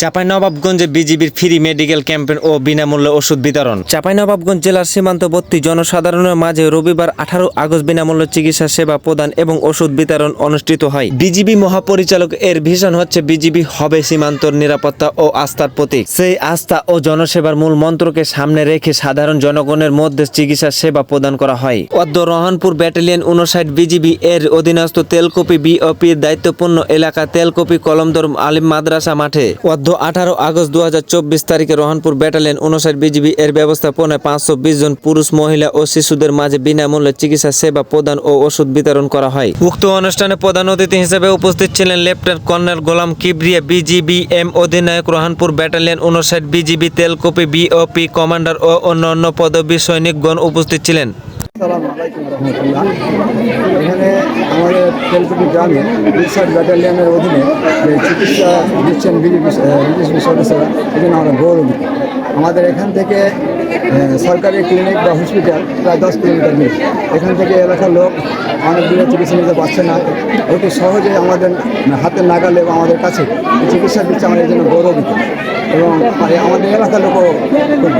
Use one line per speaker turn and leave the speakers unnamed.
চাঁপাইনবাবগঞ্জে বিজিবির free medical campaign ও বিনামূল্যে ওষুধ বিতরণ। চাঁপাইনবাবগঞ্জ জেলার সীমান্তবর্তী জনসাধারণের মাঝে রবিবার আঠারো আগস্ট বিনামূল্যে চিকিৎসা সেবা প্রদান এবং ওষুধ বিতরণ অনুষ্ঠিত হয়। বিজিবি মহাপরিচালক এর ভিশন হচ্ছে বিজিবি হবে সীমান্তর নিরাপত্তা ও আস্থার প্রতীক। সেই আস্থা ও জনসেবার মূল মন্ত্রকে সামনে রেখে সাধারণ জনগণের মধ্যে চিকিৎসা সেবা প্রদান করা হয়। অদ্য রহনপুর ব্যাটালিয়ন উনষাট বিজিবি এর অধীনস্থ তেলকপি বিওপির দায়িত্বপূর্ণ এলাকা তেলকপি কলমদর আলিম মাদ্রাসা মাঠে। অদ্য আঠারো আগস্ট দু হাজার চব্বিশ তারিখে রহনপুর ব্যাটালিয়ন উনষাট বিজিবি এর ব্যবস্থাপনায় পাঁচশো বিশ জন পুরুষ, মহিলা ও শিশুদের মাঝে বিনামূল্যে চিকিৎসা, সেবা, প্রদান ও ওষুধ বিতরণ করা হয়। উক্ত অনুষ্ঠানে প্রধান অতিথি হিসেবে উপস্থিত ছিলেন lieutenant colonel Golam Kibria, BGB M অধিনায়ক রহনপুর ব্যাটালিয়ন উনষাট বিজিবি তেলকপি বিওপি কমান্ডার ও অন্যান্য পদবী সৈনিকগণ উপস্থিত ছিলেন
সালাম আলাইকুম রহমতুল্লাহ এখানে আমাদের তেলকুপি গ্রামে রিসার্চ ব্যাটালিয়নের অধীনে যে চিকিৎসা দিচ্ছেন বিজেপি বিজেপি সদস্যরা এজন্য আমরা গৌরবিত। আমাদের এখান থেকে সরকারি ক্লিনিক বা হসপিটাল প্রায় দশ কিলোমিটার দূর। এখান থেকে এলাকার লোক অনেক দূরে চিকিৎসা নিতে পারছে না। অতি সহজে আমাদের হাতের নাগালে বা আমাদের কাছে চিকিৎসা দিচ্ছে এই জন্য গৌরবিত। এবং আমাদের এলাকার লোকও খুব